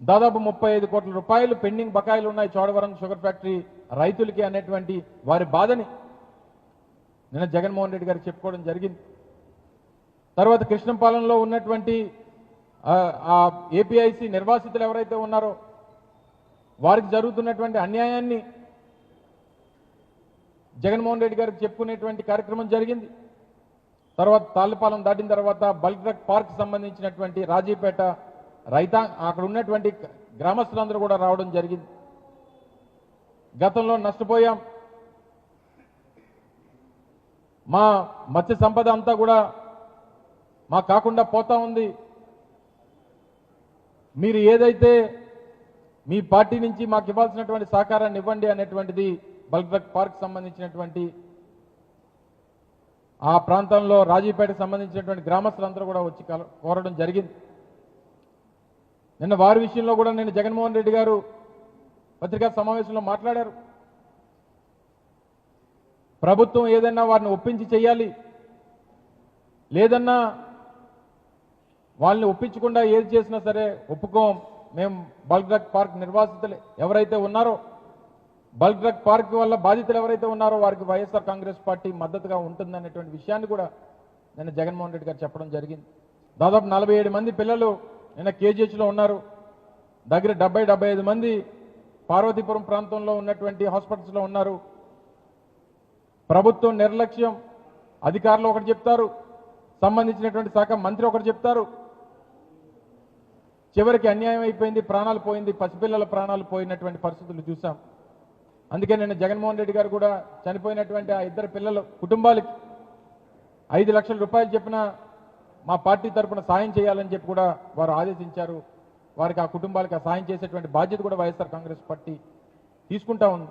దాదాపు ముప్పై ఐదు కోట్ల రూపాయలు పెండింగ్ బకాయిలు ఉన్నాయి చోడవరం షుగర్ ఫ్యాక్టరీ రైతులకి అనేటువంటి వారి బాధని నిన్న జగన్మోహన్ రెడ్డి గారికి చెప్పుకోవడం జరిగింది. తర్వాత కృష్ణపాలెంలో ఉన్నటువంటి ఏపీఐసి నిర్వాసితులు ఎవరైతే ఉన్నారో వారికి జరుగుతున్నటువంటి అన్యాయాన్ని జగన్మోహన్ రెడ్డి గారికి చెప్పుకునేటువంటి కార్యక్రమం జరిగింది. తర్వాత తాళ్ళపాలెం దాటిన తర్వాత బల్క్ పార్క్ సంబంధించినటువంటి రాజీపేట రైతా అక్కడ ఉన్నటువంటి గ్రామస్తులందరూ కూడా రావడం జరిగింది. గతంలో నష్టపోయాం. మా మత్స్య సంపద అంతా కూడా మా కాకుండా పోతా ఉంది. మీరు ఏదైతే మీ పార్టీ నుంచి మాకు ఇవ్వాల్సినటువంటి సహకారాన్ని ఇవ్వండి అనేటువంటిది బల్క్ డ్రగ్ పార్క్ సంబంధించినటువంటి ఆ ప్రాంతంలో రాజీపేటకు సంబంధించినటువంటి గ్రామస్తులందరూ కూడా వచ్చి కల- కోరడం జరిగింది. నిన్న వారి విషయంలో కూడా నేను జగన్మోహన్ రెడ్డి గారు పత్రికా సమావేశంలో మాట్లాడారు. ప్రభుత్వం ఏదైనా వారిని ఒప్పించి చేయాలి లేదన్నా వాళ్ళని ఒప్పించకుండా ఏది చేసినా సరే ఒప్పుకోం. మేము బల్క్ డ్రగ్ పార్క్ నిర్వాసితులు. ఎవరైతే ఉన్నారో బల్క్ డ్రగ్ పార్క్ వల్ల బాధితులు ఎవరైతే ఉన్నారో వారికి వైఎస్ఆర్ కాంగ్రెస్ పార్టీ మద్దతుగా ఉంటుందనేటువంటి విషయాన్ని కూడా నేను జగన్మోహన్ రెడ్డి గారు చెప్పడం జరిగింది. దాదాపు నలభై ఏడు మంది పిల్లలు నిన్న కేజీహెచ్లో ఉన్నారు. దగ్గర డెబ్బై డెబ్బై ఐదు మంది పార్వతీపురం ప్రాంతంలో ఉన్నటువంటి హాస్పిటల్స్లో ఉన్నారు. ప్రభుత్వం నిర్లక్ష్యం. అధికారులు ఒకటి చెప్తారు. సంబంధించినటువంటి శాఖ మంత్రి ఒకటి చెప్తారు. చివరికి అన్యాయం అయిపోయింది ప్రాణాలు పోయింది పసిపిల్లల ప్రాణాలు పోయినటువంటి పరిస్థితులు చూసాం అందుకే నిన్న జగన్మోహన్ రెడ్డి గారు కూడా చనిపోయినటువంటి ఆ ఇద్దరు పిల్లల కుటుంబాలకి ఐదు లక్షల రూపాయలు చెప్పిన మా పార్టీ తరఫున సాయం చేయాలని చెప్పి కూడా వారు ఆదేశించారు. వారికి ఆ కుటుంబాలకు ఆ సాయం చేసేటువంటి బాధ్యత కూడా వైఎస్ఆర్ కాంగ్రెస్ పార్టీ తీసుకుంటా ఉంది.